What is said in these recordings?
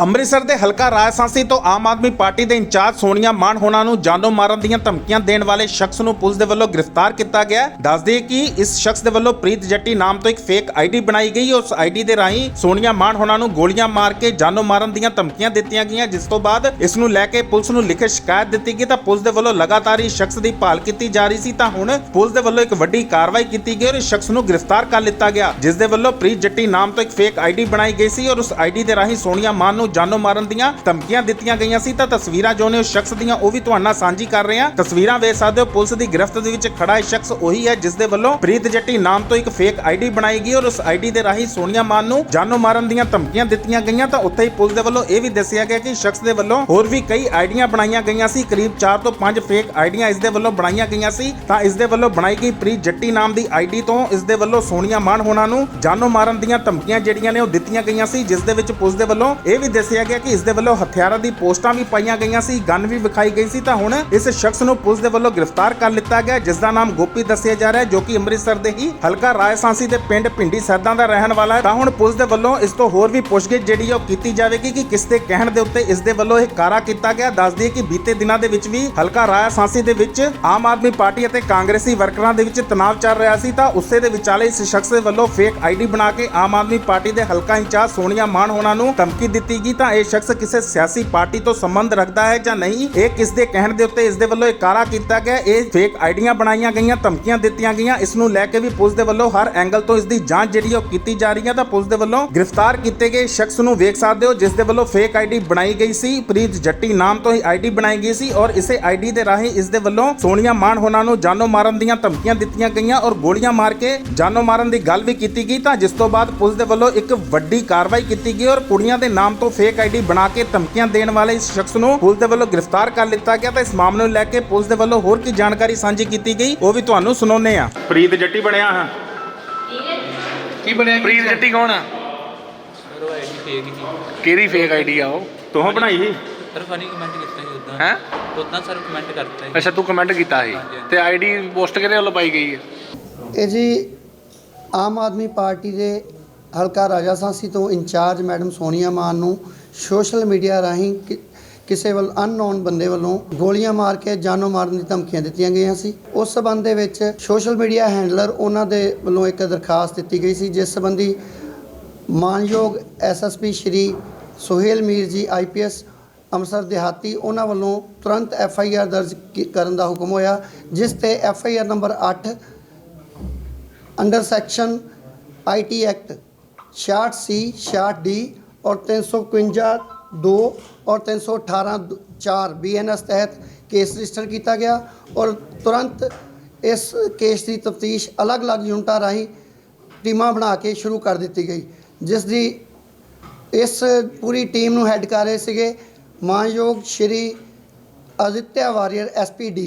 ਅੰਮ੍ਰਿਤਸਰ ਦੇ ਹਲਕਾ ਰਾਜਸਾਂਸੀ ਤੋਂ ਆਮ ਆਦਮੀ ਪਾਰਟੀ ਦੇ ਇੰਚਾਰਜ ਸੋਨੀਆ ਮਾਨ ਹੋਣਾ ਨੂੰ ਜਾਨੋਂ ਮਾਰਨ ਦੀਆਂ ਧਮਕੀਆਂ ਦੇਣ ਵਾਲੇ ਸ਼ਖਸ ਨੂੰ ਪੁਲਿਸ ਦੇ ਵੱਲੋਂ ਗ੍ਰਿਫਤਾਰ ਕੀਤਾ ਗਿਆ ਹੈ। ਕਿ ਇਸ ਸ਼ਖਸ ਦੇ ਵੱਲੋਂ ਪ੍ਰੀਤ ਜੱਟੀ ਨਾਮ ਤੋਂ ਇੱਕ ਫੇਕ ਆਈਡੀ ਬਣਾਈ ਗਈ। ਉਸ ਆਈਡੀ ਦੇ ਰਾਹੀਂ ਸੋਨੀਆ ਮਾਨ ਹੋਣਾ ਨੂੰ ਗੋਲੀਆਂ ਮਾਰ ਕੇ ਜਾਨੋਂ ਮਾਰਨ ਦੀਆਂ ਧਮਕੀਆਂ ਦਿੱਤੀਆਂ ਗਈਆਂ। ਜਿਸ ਤੋਂ ਬਾਅਦ ਇਸ ਨੂੰ ਲੈ ਕੇ ਪੁਲਿਸ ਨੂੰ ਲਿਖਤ ਸ਼ਿਕਾਇਤ ਦਿੱਤੀ ਗਈ। ਤਾਂ ਪੁਲਿਸ ਦੇ ਵੱਲੋਂ ਲਗਾਤਾਰ ਇਸ ਸ਼ਖਸ ਦੀ ਭਾਲ ਕੀਤੀ ਜਾ ਰਹੀ ਸੀ। ਤਾਂ ਹੁਣ ਪੁਲਿਸ ਦੇ ਵੱਲੋਂ ਇੱਕ ਵੱਡੀ ਕਾਰਵਾਈ ਕੀਤੀ ਗਈ ਔਰ ਇਸ ਸ਼ਖਸ ਨੂੰ ਗ੍ਰਿਫਤਾਰ ਕਰ ਲਿੱਤਾ ਗਿਆ। ਜਿਸ ਦੇ ਵੱਲੋਂ ਪ੍ਰੀਤ ਜੱਟੀ ਨਾਮ ਤੋਂ ਇੱਕ ਫੇਕ ਆਈਡੀ ਬਣਾਈ ਗਈ ਸੀ ਔਰ ਉਸ ਆਈਡੀ ਦੇ ਰਾਹੀਂ ਸੋਨੀਆ ਮਾਨ ਨੂੰ ਜਾਨੋਂ ਮਾਰਨ ਦੀਆਂ ਧਮਕੀਆਂ ਦਿੱਤੀਆਂ ਗਈਆਂ ਸੀ ਤਾਂ ਤਸਵੀਰਾਂ ਜੋ ਨੇ ਉਸ ਸ਼ਖਸ ਦੀਆਂ ਉਹ ਵੀ ਤੁਹਾਡੇ ਨਾਲ ਸਾਂਝੀ ਕਰ ਰਹੇ ਹਾਂ। ਤਸਵੀਰਾਂ ਵੇਖ ਸਕਦੇ ਹੋ, ਪੁਲਿਸ ਦੀ ਗ੍ਰਿਫਤ ਦੇ ਵਿੱਚ ਖੜਾ ਇਹ ਸ਼ਖਸ ਉਹੀ ਹੈ ਜਿਸ ਦੇ ਵੱਲੋਂ ਪ੍ਰੀਤ ਜੱਟੀ ਨਾਮ ਤੋਂ ਇੱਕ ਫੇਕ ਆਈਡੀ ਬਣਾਈ ਗਈ ਔਰ ਉਸ ਆਈਡੀ ਦੇ ਰਾਹੀਂ ਸੋਨੀਆ ਮਾਨ ਨੂੰ ਜਾਨੋਂ ਮਾਰਨ ਦੀਆਂ ਧਮਕੀਆਂ ਦਿੱਤੀਆਂ ਗਈਆਂ ਤਾਂ ਉੱਥੇ ਹੀ ਪੁਲਿਸ ਦੇ ਵੱਲੋਂ ਇਹ ਵੀ ਦੱਸਿਆ ਗਿਆ ਕਿ ਸ਼ਖਸ ਦੇ ਵੱਲੋਂ ਹੋਰ ਵੀ ਕਈ ਆਈਡੀਆਂ ਬਣਾਈਆਂ ਗਈਆਂ ਸੀ। ਕਰੀਬ 4 ਤੋਂ 5 ਫੇਕ ਆਈਡੀਆਂ ਇਸ ਦੇ ਵੱਲੋਂ ਬਣਾਈਆਂ ਗਈਆਂ ਸੀ। ਤਾਂ ਇਸ ਦੇ ਵੱਲੋਂ ਬਣਾਈ ਗਈ ਪ੍ਰੀਤ ਜੱਟੀ ਨਾਮ ਦੀ ਆਈਡੀ ਤੋਂ ਇਸ ਦੇ ਵੱਲੋਂ ਸੋਨੀਆ ਮਾਨ ਹੋਣਾ ਨੂੰ ਜਾਨੋਂ ਮਾਰਨ ਦੀਆਂ ਧਮਕੀਆਂ ਜਿਹੜੀਆਂ ਨੇ ਉਹ ਦਿੱਤੀਆਂ ਗਈਆਂ ਸੀ, ਜਿਸ ਦੇ ਵਿੱਚ ਪੁਲਿਸ ਦੇ ਵੱਲੋਂ ਇਹ ਵੀ ਦੱਸਿਆ ਗਿਆ ਕਿ ਇਸ ਦੇ ਵੱਲੋਂ ਹਥਿਆਰਾਂ ਦੀ ਪੋਸਟਾਂ ਵੀ ਪਾਈਆਂ ਗਈਆਂ ਸੀ, ਗਨ ਵੀ ਵਿਖਾਈ ਗਈ ਸੀ। ਤਾਂ ਹੁਣ ਇਸ ਸ਼ਖਸ ਨੂੰ ਪੁਲਿਸ ਦੇ ਵੱਲੋਂ ਗ੍ਰਿਫਤਾਰ ਕਰ ਲਿੱਤਾ ਗਿਆ, ਜਿਸ ਦਾ ਨਾਮ ਗੋਪੀ ਦੱਸਿਆ ਜਾ ਰਿਹਾ ਹੈ, ਜੋ ਕਿ ਅੰਮ੍ਰਿਤਸਰ ਦੇ ਹੀ ਹਲਕਾ ਰਾਜਸਾਂਸੀ ਦੇ ਪਿੰਡ ਪਿੰਡੀ ਸਰਦਾਂ ਦਾ ਰਹਿਣ ਵਾਲਾ ਹੈ। ਤਾਂ ਹੁਣ ਪੁਲਿਸ ਦੇ ਵੱਲੋਂ ਇਸ ਤੋਂ ਹੋਰ ਵੀ ਪੁੱਛਗਿੱਛ ਜਿਹੜੀ ਉਹ ਕੀਤੀ ਜਾਵੇਗੀ ਕਿ ਕਿਸ ਦੇ ਕਹਿਣ ਦੇ ਉੱਤੇ ਇਸ ਦੇ ਵੱਲੋਂ ਇਹ ਕਾਰਾ ਕੀਤਾ ਗਿਆ। ਦੱਸ ਦਈਏ ਕਿ ਬੀਤੇ ਦਿਨਾਂ ਦੇ ਵਿੱਚ ਵੀ ਹਲਕਾ ਰਾਜਸਾਂਸੀ ਦੇ ਵਿੱਚ ਆਮ ਆਦਮੀ ਪਾਰਟੀ ਅਤੇ ਕਾਂਗਰਸੀ ਵਰਕਰਾਂ ਦੇ ਵਿੱਚ ਤਣਾਅ ਚੱਲ ਰਿਹਾ ਸੀ। ਤਾਂ ਉਸੇ ਦੇ ਵਿਚਾਲੇ ਇਸ ਸ਼ਖਸ ਦੇ ਵੱਲੋਂ ਫੇਕ ਆਈਡੀ ਬਣਾ ਕੇ ਆਮ ਆਦਮੀ ਪਾਰਟੀ ਦੇ ਹਲਕਾ ਇੰਚਾਰਜ ਸੋਨੀਆ ਮਾਨ ਹੋਣਾ ਨੂੰ ਧਮਕੀ ਦਿੱਤੀ ਗਈ ਤਾਂ ਇਹ ਸ਼ਖਸ ਕਿਸੇ ਸਿਆਸੀ ਪਾਰਟੀ ਤੋਂ ਸੰਬੰਧ ਰੱਖਦਾ ਹੈ ਜਾਂ ਨਹੀਂ? ਇਹ ਕਿਸ ਦੇ ਕਹਿਣ ਦੇ ਉੱਤੇ ਇਸ ਦੇ ਵੱਲੋਂ ਇਹ ਕੀਤਾ ਗਿਆ? ਇਹ ਫੇਕ ਆਈਡੀਆਂ ਬਣਾਈਆਂ ਗਈਆਂ, ਧਮਕੀਆਂ ਦਿੱਤੀਆਂ ਗਈਆਂ। ਇਸ ਨੂੰ ਲੈ ਕੇ ਵੀ ਪੁਲਿਸ ਦੇ ਵੱਲੋਂ ਹਰ ਐਂਗਲ ਤੋਂ ਇਸ ਦੀ ਜਾਂਚ ਜਿਹੜੀ ਉਹ ਕੀਤੀ ਜਾ ਰਹੀ ਹੈ। ਤਾਂ ਪੁਲਿਸ ਦੇ ਵੱਲੋਂ ਗ੍ਰਿਫਤਾਰ ਕੀਤੇ ਗਏ ਸ਼ਖਸ ਨੂੰ ਵੇਖ ਸਕਦੇ ਹੋ, ਜਿਸ ਦੇ ਵੱਲੋਂ ਫੇਕ ਆਈਡੀ ਬਣਾਈ ਗਈ ਸੀ। ਪ੍ਰੀਤ ਜੱਟੀ ਨਾਮ ਤੋਂ ਹੀ ਆਈਡੀ ਬਣਾਈ ਗਈ ਸੀ ਔਰ ਇਸੇ ਆਈਡੀ ਦੇ ਰਾਹੀਂ ਇਸ ਦੇ ਵੱਲੋਂ ਸੋਨੀਆ ਮਾਨ ਹੋਣਾ ਨੂੰ ਜਾਨੋਂ ਮਾਰਨ ਦੀਆਂ ਧਮਕੀਆਂ ਦਿੱਤੀਆਂ ਗਈਆਂ ਔਰ ਗੋਲੀਆਂ ਮਾਰ ਕੇ ਜਾਨੋਂ ਮਾਰਨ ਦੀ ਗੱਲ ਵੀ ਕੀਤੀ ਗਈ। ਤਾਂ ਜਿਸ ਤੋਂ ਬਾਅਦ ਪੁਲਿਸ ਦੇ ਵੱਲੋਂ ਇੱਕ ਵੱਡੀ ਕਾਰਵਾਈ ਕੀਤੀ ਗਈ ਔਰ ਕੁੜੀਆਂ ਦੇ ਨਾਮ ਤੋਂ ਫੇਕ ਆਈਡੀ ਬਣਾ ਕੇ ਧਮਕੀਆਂ ਦੇਣ ਵਾਲੇ ਇਸ ਸ਼ਖਸ ਨੂੰ ਪੁਲਿਸ ਦੇ ਵੱਲੋਂ ਗ੍ਰਿਫਤਾਰ ਕਰ ਲਿੱਤਾ ਗਿਆ ਤਾਂ ਇਸ ਮਾਮਲੇ ਨੂੰ ਲੈ ਕੇ ਪੁਲਿਸ ਦੇ ਵੱਲੋਂ ਹੋਰ ਕੀ ਜਾਣਕਾਰੀ ਸਾਂਝੀ ਕੀਤੀ ਗਈ ਉਹ ਵੀ ਤੁਹਾਨੂੰ ਸੁਣਾਉਂਦੇ ਆ ਪ੍ਰੀਤ ਜੱਟੀ ਬਣਿਆ ਹਾਂ। ਕੀ ਬਣਿਆ? ਪ੍ਰੀਤ ਜੱਟੀ ਕੌਣ ਆ? ਸਰ ਉਹ ਆਈਡੀ ਫੇਕ ਸੀ ਕਿਹੜੀ ਫੇਕ ਆਈਡੀ ਆ ਉਹ? ਤੂੰ ਬਣਾਈ ਸੀ? ਸਰ ਫਨੀ ਕਮੈਂਟ ਕੀਤਾ ਸੀ ਉਦਾਂ ਹੈਂ? ਉਦਾਂ ਸਰ ਕਮੈਂਟ ਕਰਤਾ ਸੀ। ਅੱਛਾ ਤੂੰ ਕਮੈਂਟ ਕੀਤਾ ਸੀ। ਤੇ ਆਈਡੀ ਪੋਸਟ ਕਿਹਦੇ ਵੱਲੋਂ ਪਾਈ ਗਈ ਹੈ ਇਹ ਜੀ ਆਮ ਆਦਮੀ ਪਾਰਟੀ ਦੇ ਹਲਕਾ ਰਾਜਾ ਸਾਂਸੀ ਤੋਂ ਇੰਚਾਰਜ ਮੈਡਮ ਸੋਨੀਆ ਮਾਨ ਨੂੰ ਸੋਸ਼ਲ ਮੀਡੀਆ ਰਾਹੀਂ ਕਿ- ਕਿਸੇ ਵੱਲ ਅਨਨੋਨ ਬੰਦੇ ਵੱਲੋਂ ਗੋਲੀਆਂ ਮਾਰ ਕੇ ਜਾਨੋਂ ਮਾਰਨ ਦੀ ਧਮਕੀਆਂ ਦਿੱਤੀਆਂ ਗਈਆਂ ਸੀ। ਉਸ ਸਬੰਧ ਦੇ ਵਿੱਚ ਸੋਸ਼ਲ ਮੀਡੀਆ ਹੈਂਡਲਰ ਉਹਨਾਂ ਦੇ ਵੱਲੋਂ ਇੱਕ ਦਰਖਾਸਤ ਦਿੱਤੀ ਗਈ ਸੀ, ਜਿਸ ਸੰਬੰਧੀ ਮਾਨਯੋਗ ਐਸਐਸਪੀ ਸ਼੍ਰੀ ਸੁਹੇਲ ਮੀਰ ਜੀ ਆਈਪੀਐਸ ਅੰਮ੍ਰਿਤਸਰ ਦਿਹਾਤੀ ਉਹਨਾਂ ਵੱਲੋਂ ਤੁਰੰਤ ਐੱਫ ਆਈ ਆਰ ਦਰਜ ਕੀ- ਕਰਨ ਦਾ ਹੁਕਮ ਹੋਇਆ, ਜਿਸ ਤੇ F I R number 8 under section IT act 66 C 66 D ਔਰ 351 2 ਔਰ 318 4 ਬੀਐਨਐਸ ਤਹਿਤ ਕੇਸ ਰਜਿਸਟਰ ਕੀਤਾ ਗਿਆ ਔਰ ਤੁਰੰਤ ਇਸ ਕੇਸ ਦੀ ਤਫਤੀਸ਼ ਅਲੱਗ-ਅਲੱਗ ਯੂਨਿਟਾਂ ਰਾਹੀਂ ਟੀਮਾਂ ਬਣਾ ਕੇ ਸ਼ੁਰੂ ਕਰ ਦਿੱਤੀ ਗਈ, ਜਿਸ ਦੀ ਇਸ ਪੂਰੀ ਟੀਮ ਨੂੰ ਹੈੱਡ ਕਰ ਰਹੇ ਸੀਗੇ ਮਾਨਯੋਗ ਸ਼੍ਰੀ ਅਦਿੱਤਿਆ ਵਾਰੀਅਰ ਐਸਪੀਡੀ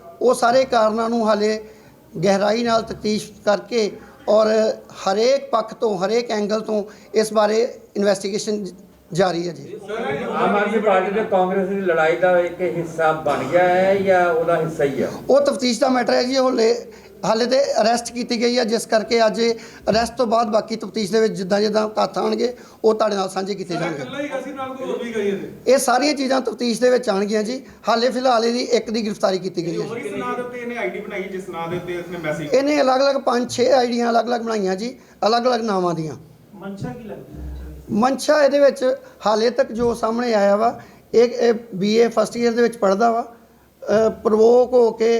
ਉਹ ਸਾਰੇ ਕਾਰਨਾਂ ਨੂੰ ਹਾਲੇ ਗਹਿਰਾਈ ਨਾਲ ਤਫਤੀਸ਼ ਕਰਕੇ ਔਰ ਹਰੇਕ ਪੱਖ ਤੋਂ, ਹਰੇਕ ਐਂਗਲ ਤੋਂ ਇਸ ਬਾਰੇ ਇਨਵੈਸਟੀਗੇਸ਼ਨ ਜਾਰੀ ਹੈ ਜੀ। ਆਮ ਆਦਮੀ ਪਾਰਟੀ ਤੇ ਕਾਂਗਰਸ ਦੀ ਲੜਾਈ ਦਾ ਇੱਕ ਹਿੱਸਾ ਬਣ ਗਿਆ ਹੈ ਜਾਂ ਉਹਦਾ ਹਿੱਸਾ ਹੀ ਆ? ਉਹ ਤਫਤੀਸ਼ ਦਾ ਮੈਟਰ ਹੈ ਜੀ ਉਹ ਲੈ- ਹਾਲੇ ਤੇ ਅਰੈਸਟ ਕੀਤੀ ਗਈ ਹੈ ਜਿਸ ਕਰਕੇ ਅੱਜ ਅਰੈਸਟ ਤੋਂ ਬਾਅਦ ਬਾਕੀ ਤਫਤੀਸ਼ ਦੇ ਵਿੱਚ ਜਿੱਦਾਂ ਜਿੱਦਾਂ ਤੱਥ ਆਉਣਗੇ ਉਹ ਤੁਹਾਡੇ ਨਾਲ ਸਾਂਝੇ ਕੀਤੇ ਜਾਣਗੇ। ਇਹ ਸਾਰੀਆਂ ਚੀਜ਼ਾਂ ਤਫਤੀਸ਼ ਦੇ ਵਿੱਚ ਆਉਣਗੀਆਂ ਜੀ। ਹਾਲੇ ਫਿਲਹਾਲ ਇਹਦੀ ਇੱਕ ਦੀ ਗ੍ਰਿਫਤਾਰੀ ਕੀਤੀ ਗਈ ਹੈ ਜੀ। ਇਹਨੇ ਅਲੱਗ-ਅਲੱਗ 5-6 ਆਈਡੀਆਂ ਅਲੱਗ-ਅਲੱਗ ਬਣਾਈਆਂ ਜੀ ਅਲੱਗ-ਅਲੱਗ ਨਾਵਾਂ ਦੀਆਂ। ਮਨਸ਼ਾ ਕੀ ਲੱਗਦੀ ਮਨਸ਼ਾ ਇਹਦੇ ਵਿੱਚ ਹਾਲੇ ਤੱਕ ਜੋ ਸਾਹਮਣੇ ਆਇਆ ਵਾ ਇਹ ਬੀਏ ਫਸਟ ਈਅਰ ਦੇ ਵਿੱਚ ਪੜਦਾ ਵਾ। ਪ੍ਰਵੋਕ ਹੋ ਕੇ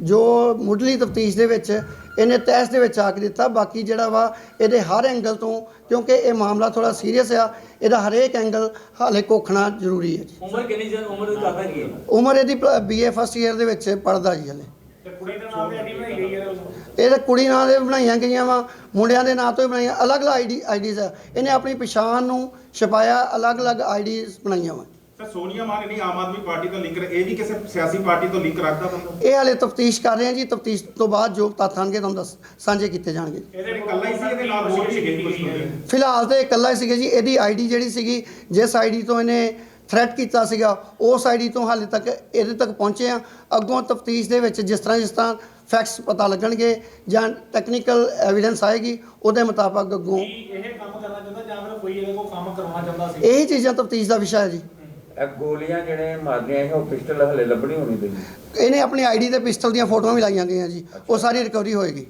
ਜੋ ਮੁੱਢਲੀ ਤਫਤੀਸ਼ ਦੇ ਵਿੱਚ ਇਹਨੇ ਤੈਸ ਦੇ ਵਿੱਚ ਆ ਕੇ ਦਿੱਤਾ। ਬਾਕੀ ਜਿਹੜਾ ਵਾ ਇਹਦੇ ਹਰ ਐਂਗਲ ਤੋਂ ਕਿਉਂਕਿ ਇਹ ਮਾਮਲਾ ਥੋੜਾ ਸੀਰੀਅਸ ਆ ਇਹਦਾ ਹਰੇਕ ਐਂਗਲ ਹਾਲੇ ਕੋਖਣਾ ਜ਼ਰੂਰੀ ਹੈ ਜੀ। ਉਮਰ ਕਿੰਨੀ ਜਨ ਉਮਰ ਦੀ ਕਰਦਾ ਕੀ ਹੈ? ਉਮਰ ਇਹਦੀ ਬੀਏ ਫਸਟ ਈਅਰ ਦੇ ਵਿੱਚ ਪੜਦਾ ਜੀ ਹਲੇ। ਤੇ ਕੁੜੀ ਦੇ ਨਾਮ ਹੈ ਇਹ ਤਾਂ ਕੁੜੀ ਨਾਂ ਦੇ ਬਣਾਈਆਂ ਗਈਆਂ ਵਾ ਮੁੰਡਿਆਂ ਦੇ ਨਾਂ ਤੋਂ ਹੀ ਬਣਾਈਆਂ ਅਲੱਗ-ਅਲੱਗ ਆਈਡੀ ਆਈਡੀਜ਼ ਆ। ਇਹਨੇ ਆਪਣੀ ਪਛਾਣ ਨੂੰ ਛਪਾਇਆ ਅਲੱਗ-ਅਲੱਗ ਆਈਡੀਜ਼ ਬਣਾਈਆਂ ਵਾ। ਸਰ ਸੋਨੀਆ ਮਾਨ ਨਹੀਂ ਆਮ ਆਦਮੀ ਪਾਰਟੀ ਤੋਂ ਲਿੰਕ ਇਹ ਵੀ ਕਿਸੇ ਸਿਆਸੀ ਪਾਰਟੀ ਤੋਂ ਲਿੰਕ ਰੱਖਦਾ ਬੰਦਾ? ਇਹ ਹਾਲੇ ਤਫਤੀਸ਼ ਕਰ ਰਹੇ ਹਾਂ ਜੀ ਤਫਤੀਸ਼ ਤੋਂ ਬਾਅਦ ਜੋ ਤੱਥ ਆਉਣਗੇ ਤੁਹਾਨੂੰ ਦੱਸ ਸਾਂਝੇ ਕੀਤੇ ਜਾਣਗੇ। ਇਹਦੇ ਇਕੱਲਾ ਹੀ ਸੀ ਇਹਦੇ ਨਾਲ ਹੋਰ ਵੀ ਸੀਗੇ ਕੁਝ ਬੰਦੇ ਫਿਲਹਾਲ ਤੇ ਇਕੱਲਾ ਹੀ ਸੀਗਾ ਜੀ ਇਹਦੀ ਆਈਡੀ ਜਿਹੜੀ ਸੀਗੀ ਜਿਸ ਆਈਡੀ ਤੋਂ ਇਹਨੇ ਥ੍ਰੈਟ ਕੀਤਾ ਸੀਗਾ ਉਸ ਆਈਡੀ ਤੋਂ ਹਾਲੇ ਤੱਕ ਇਹਦੇ ਤੱਕ ਪਹੁੰਚੇ ਆ ਅੱਗੋਂ ਤਫਤੀਸ਼ ਦੇ ਵਿੱਚ ਜਿਸ ਤਰ੍ਹਾਂ ਜਿਸ ਤਰ੍ਹਾਂ ਫੈਕਟਸ ਪਤਾ ਲੱਗਣਗੇ ਜਾਂ ਟੈਕਨੀਕਲ ਐਵੀਡੈਂਸ ਆਏਗੀ ਉਹਦੇ ਮੁਤਾਬਕ ਅੱਗੋਂ ਇਹ ਕੰਮ ਕਰਨਾ ਚਾਹੁੰਦਾ ਜਾਂ ਫਿਰ ਕੋਈ ਇਹਦੇ ਕੋਲ ਕੰਮ ਕਰਵਾਉਣਾ ਚਾਹੁੰਦਾ ਸੀ? ਇਹੀ ਚੀਜ਼ਾਂ ਤਫਤੀਸ਼ ਦਾ ਵਿਸ਼ਾ ਹੈ ਜੀ। ਇਹ ਗੋਲੀਆਂ ਜਿਹੜੇ ਮਾਰਦੀਆਂ ਸੀ ਉਹ ਪਿਸਟਲ ਹਲੇ ਲੱਭਣੀ ਹੋਣੀ ਤੇ ਇਹਨੇ ਆਪਣੀ ਆਈਡੀ ਤੇ ਪਿਸਟਲ ਦੀਆਂ ਫੋਟੋਆਂ ਵੀ ਲਾਈਆਂ ਗਈਆਂ ਜੀ। ਉਹ ਸਾਰੀ ਰਿਕਵਰੀ ਹੋਏਗੀ।